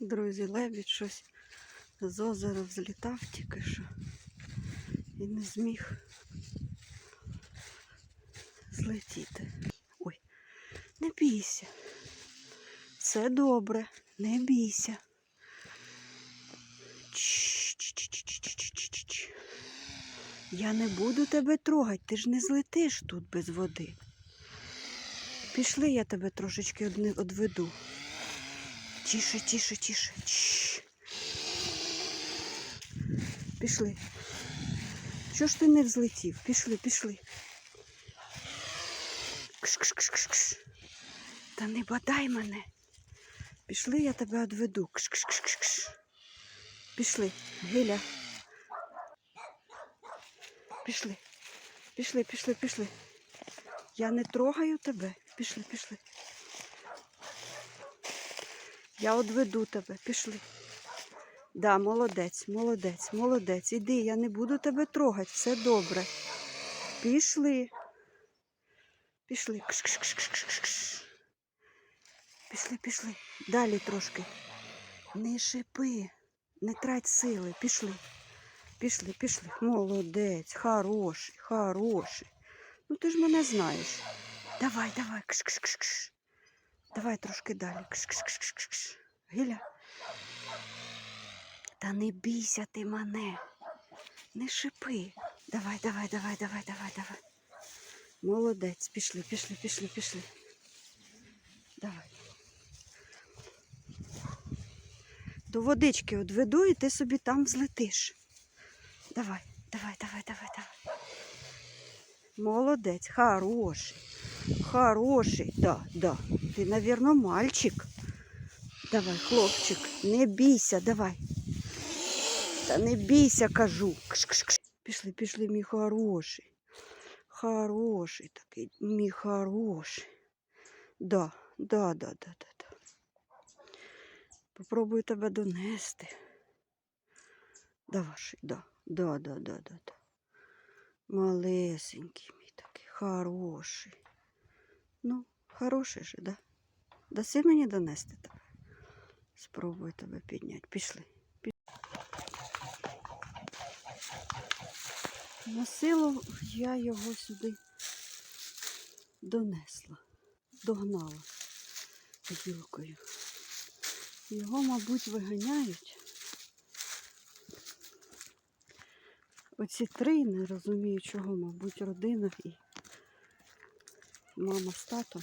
Друзі, лебідь щось з озера взлітав тільки що і не зміг злетіти. Ой, не бійся. Все добре, не бійся. Я не буду тебе трогати, ти ж не злетиш тут без води. Пішли, я тебе трошечки одведу. Тише, тише, тише. Пішли. Що ж ти не взлетів? Пішли, пішли. Кш-кш-кш-кш-кш. Та не бодай мене. Пішли, я тебе одведу. Кш-кш-кш-кш. Пішли, Гиля. Пішли. Пішли, пішли, пішли. Я не трогаю тебе. Пішли, пішли. Я одведу тебе, пішли. Да, молодець, молодець, молодець. Іди, я не буду тебе трогати, все добре. Пішли. Пішли. Пішли, пішли. Далі трошки. Не шипи, не трать сили. Пішли. Пішли, пішли. Молодець, хороший, хороший. Ну ти ж мене знаєш. Давай, давай. Кш-кш-кш-кш. Давай трошки далі. Кш-кш-кш-кш-кш. Гіля. Та не бійся ти мене. Не шипи. Давай, давай, давай, давай, давай, давай. Молодець. Пішли, пішли, пішли, пішли. Давай. До водички одведу і ти собі там взлетиш. Давай, давай, давай, давай, давай. Молодець, хороший. Хороший, да, да. Ти, навірно, мальчик. Давай, хлопчик, не бійся, давай. Та не бійся, кажу. Кш-кш-кш. Пішли, пішли, мій хороший. Хороший такий, мій хороший. Да, да, да, да, да, да. Попробую тебе донести. Давай, да, да, да, да, да, да. Малесенький мій такий, хороший. Ну, хороший же, да? Даси мені донести тебе. Спробую тебе підняти. Пішли. Пі- На силу я його сюди донесла, догнала гілкою. Його, мабуть, виганяють. Оці три, не розумію чого, мабуть, родина і мама з татом